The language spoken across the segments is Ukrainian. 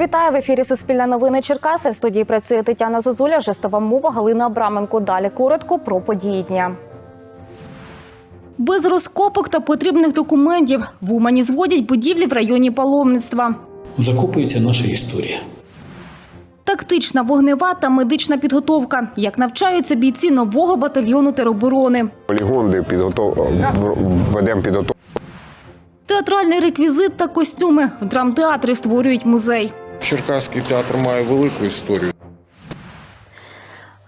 Вітаю в ефірі Суспільне новини Черкаси. В студії працює Тетяна Зозуля, жестова мова Галина Абраменко. Далі коротко про події дня. Без розкопок та потрібних документів в Умані зводять будівлі в районі паломництва. закопується наша історія. Тактична вогнева та медична підготовка, як навчаються бійці нового батальйону тероборони. Полігон, де підготов... ведемо підготовку. Театральний реквізит та костюми в драмтеатрі створюють музей. Черкаський театр має велику історію.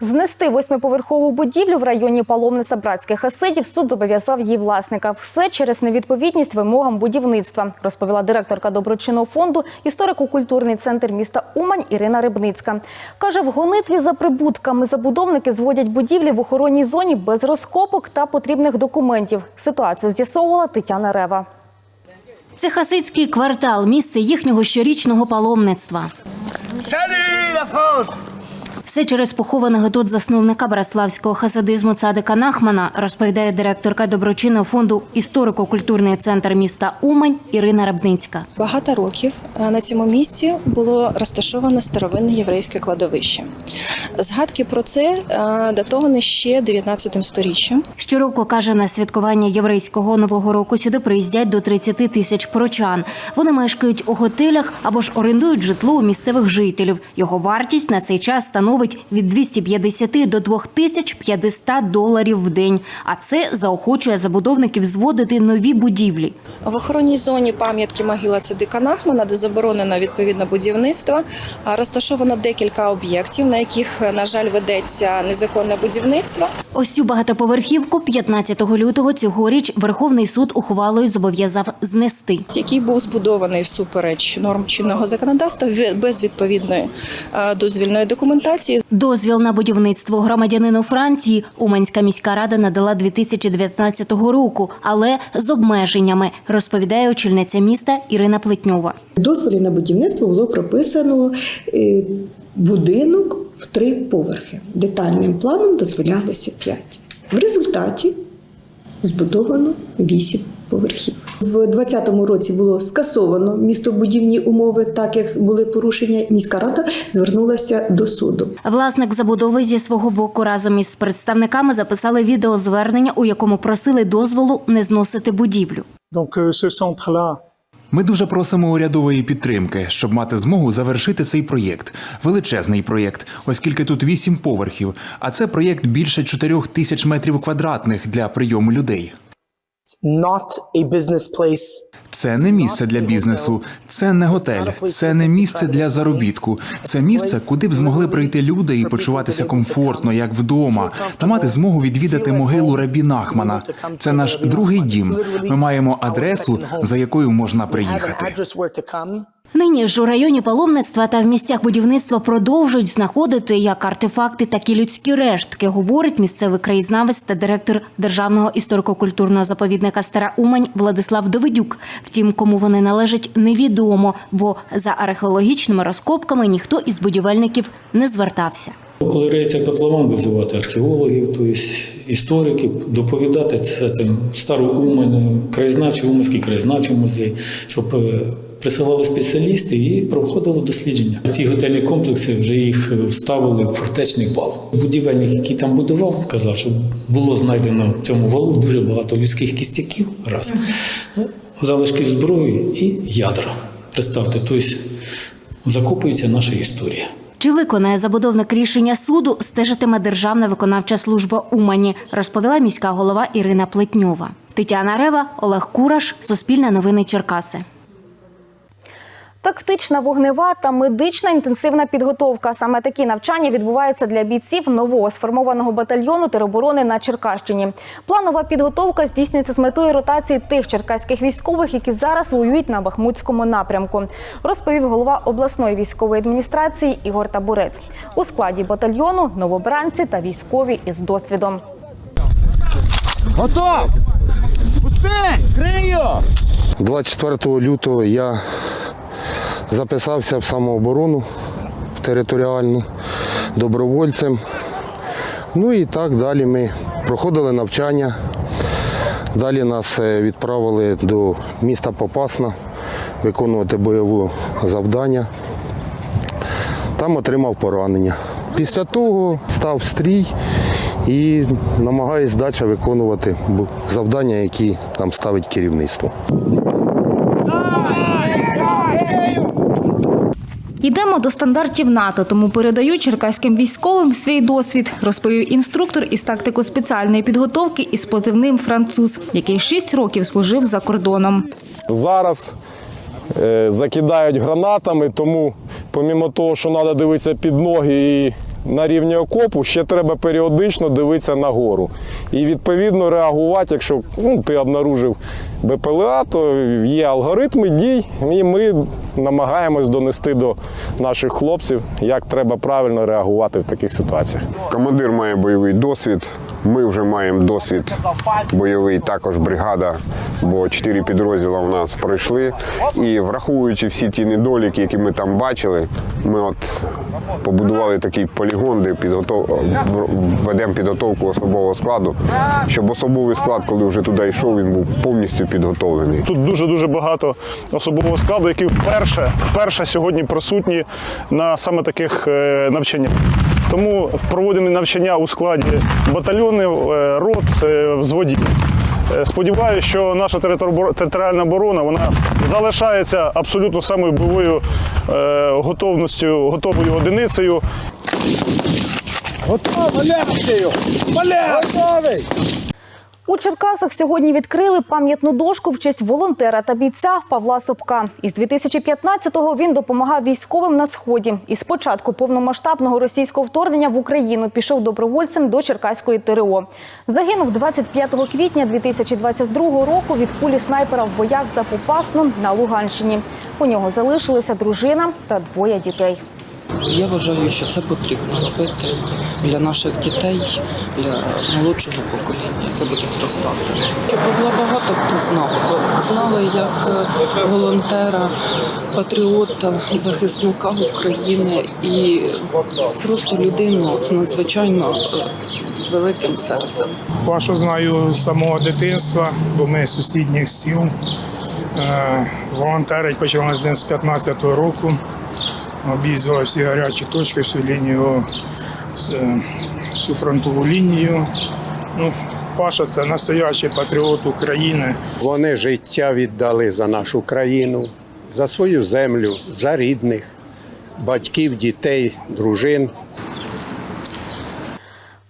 Знести восьмиповерхову будівлю в районі паломництва братських хасидів суд зобов'язав її власника. Все через невідповідність вимогам будівництва, розповіла директорка доброчинного фонду історико-культурний центр міста Умань Ірина Рибницька. Каже, в гонитві за прибутками забудовники зводять будівлі в охоронній зоні без розкопок та потрібних документів. Ситуацію з'ясовувала Тетяна Рева. Це хасидський квартал, місце їхнього щорічного паломництва. Salut la Все через похованого тут засновника браславського хасидизму Цадика Нахмана, розповідає директорка доброчинного фонду історико-культурний центр міста Умань Ірина Рабницька. Багато років е, на цьому місці було розташоване старовинне єврейське кладовище. Згадки про це е, датовані ще 19 сторіччям. Щороку каже на святкування єврейського нового року сюди приїздять до 30 тисяч прочан. Вони мешкають у готелях або ж орендують житло у місцевих жителів. Його вартість на цей час становить від 250 до 2500 доларів в день. А це заохочує забудовників зводити нові будівлі. В охоронній зоні пам'ятки могила Цадика Нахмана, де заборонено відповідне будівництво, розташовано декілька об'єктів, на яких, на жаль, ведеться незаконне будівництво. Ось цю багатоповерхівку 15 лютого цьогоріч Верховний суд ухвалою зобов'язав знести. який був збудований всупереч норм чинного законодавства без відповідної дозвільної документації. Дозвіл на будівництво громадянину Франції Уманська міська рада надала 2019 року, але з обмеженнями, розповідає очільниця міста Ірина Плетньова. Дозволі на будівництво було прописано е, будинок в три поверхи. Детальним планом дозволялося п'ять. В результаті збудовано вісім поверхів. В 2020 році було скасовано містобудівні умови, так як були порушення. Міська рада звернулася до суду. Власник забудови зі свого боку разом із представниками записали відеозвернення, у якому просили дозволу не зносити будівлю. Donc euh, ce centre-là, Ми дуже просимо урядової підтримки, щоб мати змогу завершити цей проєкт. Величезний проєкт, оскільки тут вісім поверхів, а це проєкт більше чотирьох тисяч метрів квадратних для прийому людей. Це не місце для бізнесу, це не готель, це не місце для заробітку. Це місце, куди б змогли прийти люди і почуватися комфортно, як вдома, та мати змогу відвідати могилу Рабі Нахмана. Це наш другий дім. Ми маємо адресу, за якою можна приїхати. Нині ж у районі паломництва та в місцях будівництва продовжують знаходити як артефакти, так і людські рештки, говорить місцевий краєзнавець та директор державного історико-культурного заповідника Стара Умань Владислав Давидюк. Втім, кому вони належать, невідомо, бо за археологічними розкопками ніхто із будівельників не звертався. Коли рейться котлован, визивати археологів, тобто істориків, доповідати це, це стару Умань, краєзнавчий, Уманський краєзнавчий музей, щоб е, присилали спеціалісти і проходили дослідження. Ці готельні комплекси вже їх вставили в фортечний вал. Будівельник, який там будував, казав, що було знайдено в цьому валу дуже багато людських кістяків, раз, залишків зброї і ядра. Представте, тобто закопується наша історія. Чи виконає забудовник рішення суду, стежитиме Державна виконавча служба Умані, розповіла міська голова Ірина Плетньова. Тетяна Рева, Олег Кураш, Суспільне новини Черкаси. Тактична вогнева та медична інтенсивна підготовка. Саме такі навчання відбуваються для бійців нового сформованого батальйону тероборони на Черкащині. Планова підготовка здійснюється з метою ротації тих черкаських військових, які зараз воюють на Бахмутському напрямку. Розповів голова обласної військової адміністрації Ігор Табурець. У складі батальйону новобранці та військові із досвідом. Готов! Успей! Крию! 24 лютого я записався в самооборону територіальну добровольцем. Ну і так далі ми проходили навчання. Далі нас е, відправили до міста Попасна виконувати бойове завдання. там отримав поранення. Після того став стрій і намагаюсь далі виконувати завдання, які там ставить керівництво. Йдемо до стандартів НАТО, тому передаю черкаським військовим свій досвід, розповів інструктор із тактико спеціальної підготовки із позивним француз, який 6 років служив за кордоном. Зараз е, закидають гранатами, тому помімо того, що треба дивитися під ноги і на рівні окопу, ще треба періодично дивитися нагору. І відповідно реагувати, якщо ну, ти обнаружив БПЛА, то є алгоритми дій, і ми намагаємось донести до наших хлопців, як треба правильно реагувати в таких ситуаціях. Командир має бойовий досвід. Ми вже маємо досвід бойовий, також бригада, бо чотири підрозділи у нас пройшли. І враховуючи всі ті недоліки, які ми там бачили, ми от побудували такий полігон, де підготов... ведемо підготовку особового складу, щоб особовий склад, коли вже туди йшов, він був повністю підготовлений. Тут дуже дуже багато особового складу, який вперше вперше сьогодні присутні на саме таких е, навчаннях. Тому проводимо навчання у складі батальйонів, е, рот, е, взводів. Сподіваюся, що наша територіальна оборона вона залишається абсолютно самою бойовою готовністю, готовою одиницею. У Черкасах сьогодні відкрили пам'ятну дошку в честь волонтера та бійця Павла Собка. Із 2015-го він допомагав військовим на сході. І з початку повномасштабного російського вторгнення в Україну пішов добровольцем до Черкаської ТРО. Загинув 25 квітня 2022 року від кулі снайпера в боях за Попасну на Луганщині. У нього залишилися дружина та двоє дітей. Я вважаю, що це потрібно робити для наших дітей, для молодшого покоління, яке буде зростати. Щоб Павла багато хто знав. Знали як волонтера, патріота, захисника України і просто людину з надзвичайно е, великим серцем. Пашу знаю з самого дитинства, бо ми з сусідніх сіл. Е, Волонтерить почали з ним з 15-го року. Об'їздили всі гарячі точки, всю лінію, всю фронтову лінію. Ну, Паша це настоящий патріот України. Вони життя віддали за нашу країну, за свою землю, за рідних, батьків, дітей, дружин.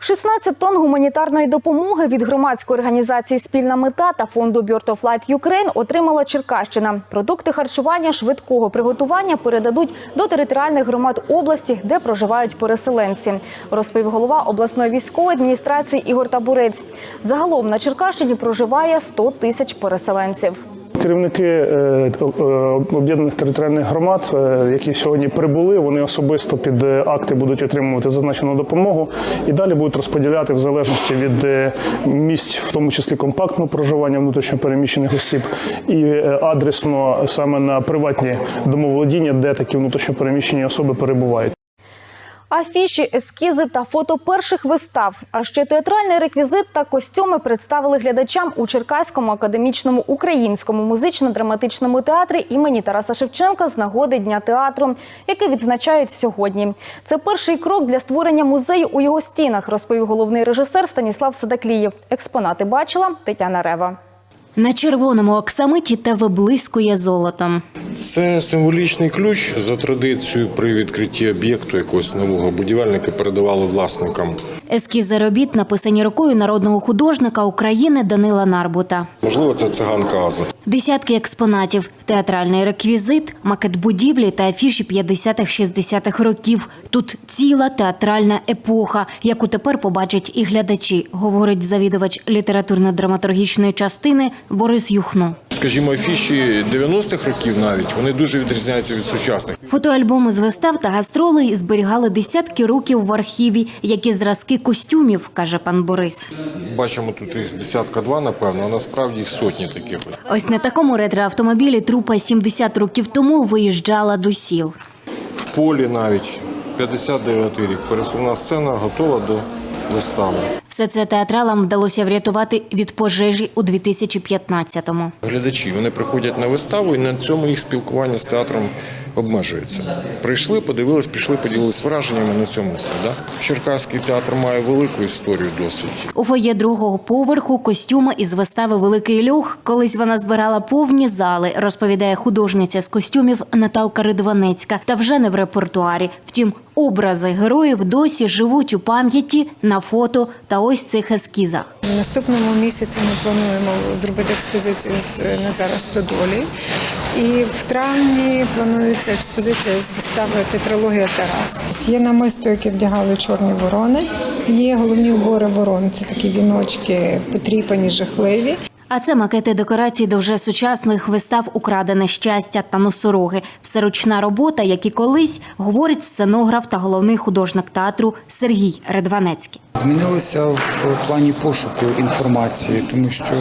16 тонн гуманітарної допомоги від громадської організації Спільна мета та фонду Bird of Light Ukraine отримала Черкащина. Продукти харчування швидкого приготування передадуть до територіальних громад області, де проживають переселенці, розповів голова обласної військової адміністрації Ігор Табурець. Загалом на Черкащині проживає 100 тисяч переселенців. Керівники е, е, об'єднаних територіальних громад, е, які сьогодні прибули, вони особисто під акти будуть отримувати зазначену допомогу і далі будуть розподіляти в залежності від місць, в тому числі компактного проживання внутрішньопереміщених осіб, і адресно саме на приватні домоволодіння, де такі внутрішньопереміщені особи перебувають. Афіші, ескізи та фото перших вистав, а ще театральний реквізит та костюми представили глядачам у Черкаському академічному українському музично-драматичному театрі імені Тараса Шевченка з нагоди Дня театру, який відзначають сьогодні. Це перший крок для створення музею у його стінах, розповів головний режисер Станіслав Садаклієв. Експонати бачила Тетяна Рева. На червоному оксамиті те виблискує золотом. Це символічний ключ за традицією при відкритті об'єкту якогось нового будівельника передавали власникам. Ескізи робіт написані рукою народного художника України Данила Нарбута. Можливо, це циганка Аза. Десятки експонатів, театральний реквізит, макет будівлі та афіші 50-х-60-х років. Тут ціла театральна епоха, яку тепер побачать і глядачі, говорить завідувач літературно-драматургічної частини Борис Юхно. Скажімо, афіші 90-х років навіть вони дуже відрізняються від сучасних. Фотоальбоми з вистав та гастролей зберігали десятки років в архіві, як і зразки костюмів, каже пан Борис. Бачимо тут із десятка два, напевно, а насправді їх сотні таких. ось. На такому ретроавтомобілі трупа 70 років тому виїжджала до сіл. В полі навіть 59 рік. Пересувна сцена готова до вистави. Все це театралам вдалося врятувати від пожежі у 2015-му. Глядачі вони приходять на виставу, і на цьому їх спілкування з театром обмежується. Прийшли, подивились, пішли, поділились враженнями на цьому все. Да? Черкаський театр має велику історію досить. У фоє другого поверху костюми із вистави Великий льох. Колись вона збирала повні зали, розповідає художниця з костюмів Наталка Ридванецька. Та вже не в репертуарі. Втім, образи героїв досі живуть у пам'яті на фото та ось цих ескізах. В наступному місяці ми плануємо зробити експозицію з Назара Стодолі. І в травні планується експозиція з вистави Тетралогія Тарас. Є намисто, яке вдягали чорні ворони. Є головні убори ворон. Це такі віночки потріпані, жахливі. А це макети декорацій до вже сучасних вистав Украдене щастя та носороги. Все ручна робота, як і колись, говорить сценограф та головний художник театру Сергій Редванецький. Змінилося в плані пошуку інформації, тому що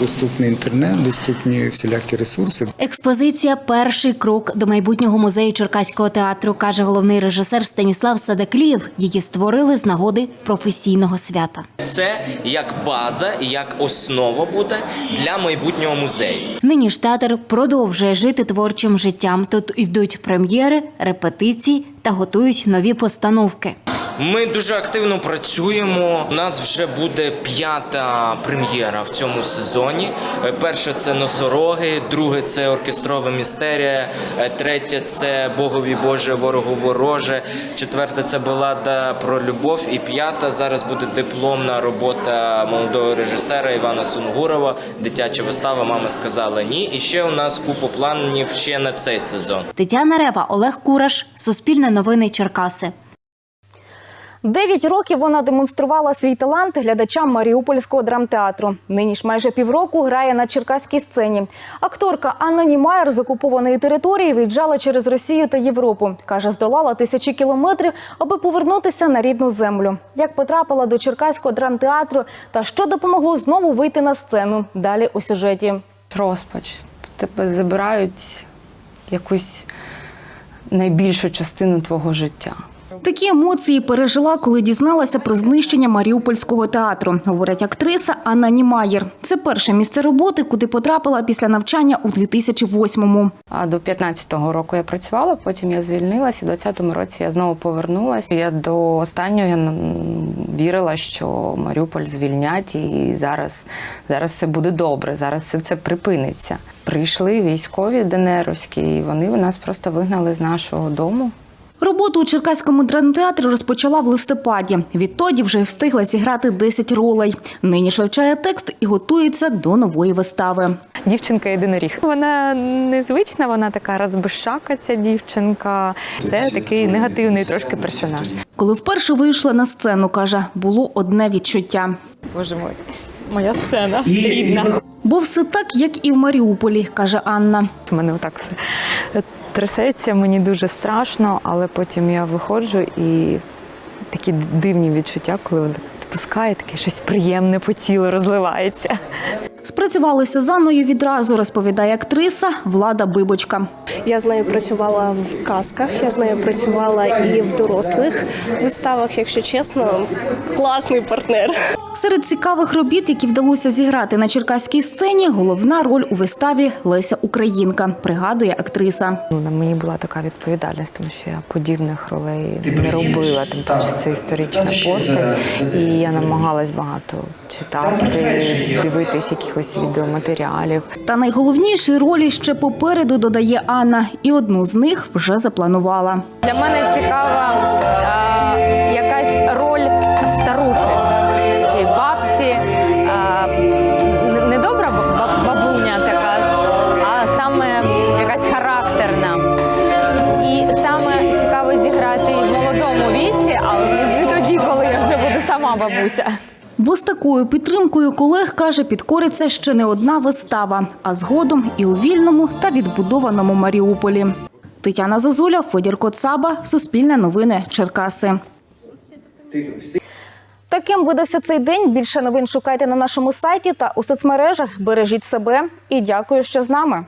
доступний інтернет, доступні всілякі ресурси. Експозиція перший крок до майбутнього музею Черкаського театру, каже головний режисер Станіслав Садаклієв. Її створили з нагоди професійного свята. Це як база, як основа буде для майбутнього музею. Нині ж театр продовжує жити творчим життям. Тут йдуть прем'єри, репетиції та готують нові постановки. Ми дуже активно працюємо. У нас вже буде п'ята прем'єра в цьому сезоні. Е, Перше це носороги, друге це оркестрова містерія, е, третє це Богові Боже, ворогу вороже, четверте це балада про любов. І п'ята зараз буде дипломна робота молодого режисера Івана Сунгурова. Дитяча вистава Мама сказала ні. І ще у нас купа планів ще на цей сезон. Тетяна Рева, Олег Кураш, Суспільне новини Черкаси. Дев'ять років вона демонструвала свій талант глядачам Маріупольського драмтеатру. Нині ж майже півроку грає на черкаській сцені. Акторка Анна Німаєр з окупованої території виїжджала через Росію та Європу. Каже, здолала тисячі кілометрів, аби повернутися на рідну землю. Як потрапила до черкаського драмтеатру та що допомогло знову вийти на сцену. Далі у сюжеті. Розпач. Тебе забирають якусь найбільшу частину твого життя. Такі емоції пережила, коли дізналася про знищення Маріупольського театру, говорить актриса Анна Німаєр. Це перше місце роботи, куди потрапила після навчання у 2008-му. А до 15-го року я працювала, потім я звільнилася, і в 20-му році я знову повернулася. Я до останнього вірила, що Маріуполь звільнять, і зараз, зараз все буде добре, зараз все це припиниться. Прийшли військові ДНРовські, і вони нас просто вигнали з нашого дому. Роботу у Черкаському драмтеатрі розпочала в листопаді. Відтоді вже встигла зіграти 10 ролей. Нині ж вивчає текст і готується до нової вистави. Дівчинка єдиноріг. Вона незвична, вона така розбишака, ця дівчинка. Це такий негативний трошки персонаж. Коли вперше вийшла на сцену, каже, було одне відчуття. Боже мой, моя сцена рідна. Бо все так, як і в Маріуполі, каже Анна. В мене отак все трясеться, мені дуже страшно, але потім я виходжу і такі дивні відчуття, коли вона пускає, таке щось приємне по тілу розливається. Спрацювалися з Анною відразу, розповідає актриса Влада Бибочка. Я з нею працювала в казках, я з нею працювала і в дорослих виставах, якщо чесно, класний партнер. Серед цікавих робіт, які вдалося зіграти на черкаській сцені, головна роль у виставі Леся Українка, пригадує актриса. Ну, на мені була така відповідальність, тому що я подібних ролей не робила. Тим паче це історична постать, і я намагалась багато читати, дивитись якихось відеоматеріалів. Та найголовніші ролі ще попереду додає Анна, і одну з них вже запланувала. Для мене цікава а, якась роль старухи, бабці, а, не- добра бабуня така, а саме якась характерна. І саме цікаво зіграти в молодому віці, але не тоді, коли я вже буду сама бабуся. Бо з такою підтримкою колег каже, підкориться ще не одна вистава, а згодом і у вільному та відбудованому Маріуполі. Тетяна Зозуля, Федір Коцаба, Суспільне новини, Черкаси. Таким видався цей день. Більше новин шукайте на нашому сайті та у соцмережах. Бережіть себе і дякую, що з нами.